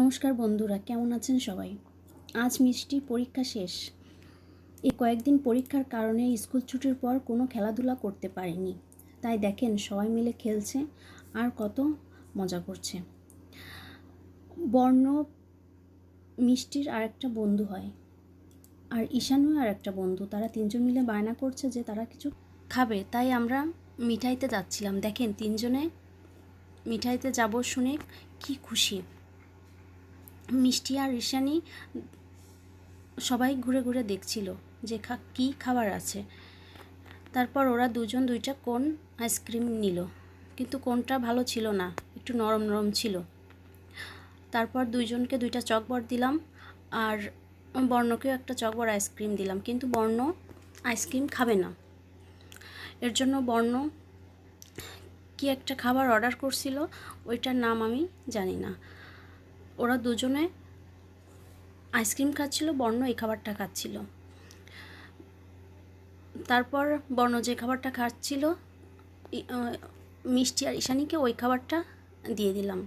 নমস্কার বন্ধুরা, কেমন আছেন সবাই? আজ মিষ্টি পরীক্ষা শেষ। এই কয়েকদিন পরীক্ষার কারণে স্কুল ছুটির পর কোনো খেলাধুলা করতে পারেনি। তাই দেখেন, সবাই মিলে খেলছে, আর কত মজা করছে। বর্ণ মিষ্টির আর একটা বন্ধু হয়, আর ঈশানও আর একটা বন্ধু। তারা তিনজন মিলে বায়না করছে যে তারা কিছু খাবে। তাই আমরা মিঠাইতে যাচ্ছিলাম। দেখেন, তিনজনে মিঠাইতে যাব শুনে কি খুশি। মিষ্টি আর ঈশানি সবাই ঘুরে ঘুরে দেখছিল যে খা, কী খাবার আছে। তারপর ওরা দুজন দুইটা কোন আইসক্রিম নিল। কিন্তু কোনটা ভালো ছিল না, একটু নরম নরম ছিল। তারপর দুইজনকে দুইটা চকবর দিলাম আর বর্ণকেও একটা চকবর আইসক্রিম দিলাম। কিন্তু বর্ণ আইসক্রিম খাবে না। এর জন্য বর্ণ কি একটা খাবার অর্ডার করছিল, ওইটার নাম আমি জানি না। ওরা দুজনে আইসক্রিম খাচ্ছিল, বর্ণ এই খাবারটা খাচ্ছিল। তারপর বর্ণ যে খাবারটা খাচ্ছিল মিষ্টি আর ঈশানীকে ওই খাবারটা দিয়ে দিলাম।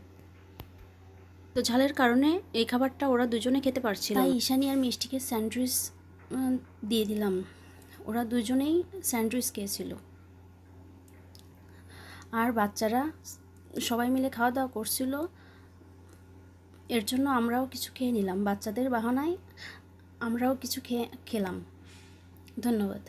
তো ঝালের কারণে এই খাবারটা ওরা দুজনে খেতে পারছিল। তাই ঈশানী আর মিষ্টিকে স্যান্ডউইচ দিয়ে দিলাম। ওরা দুজনেই স্যান্ডউইচ খেয়েছিল। আর বাচ্চারা সবাই মিলে খাওয়া দাওয়া করছিল। এর জন্য আমরাও কিছু খেয়ে নিলাম। বাচ্চাদের বাহানায় আমরাও কিছু খেয়ে খেলাম। ধন্যবাদ।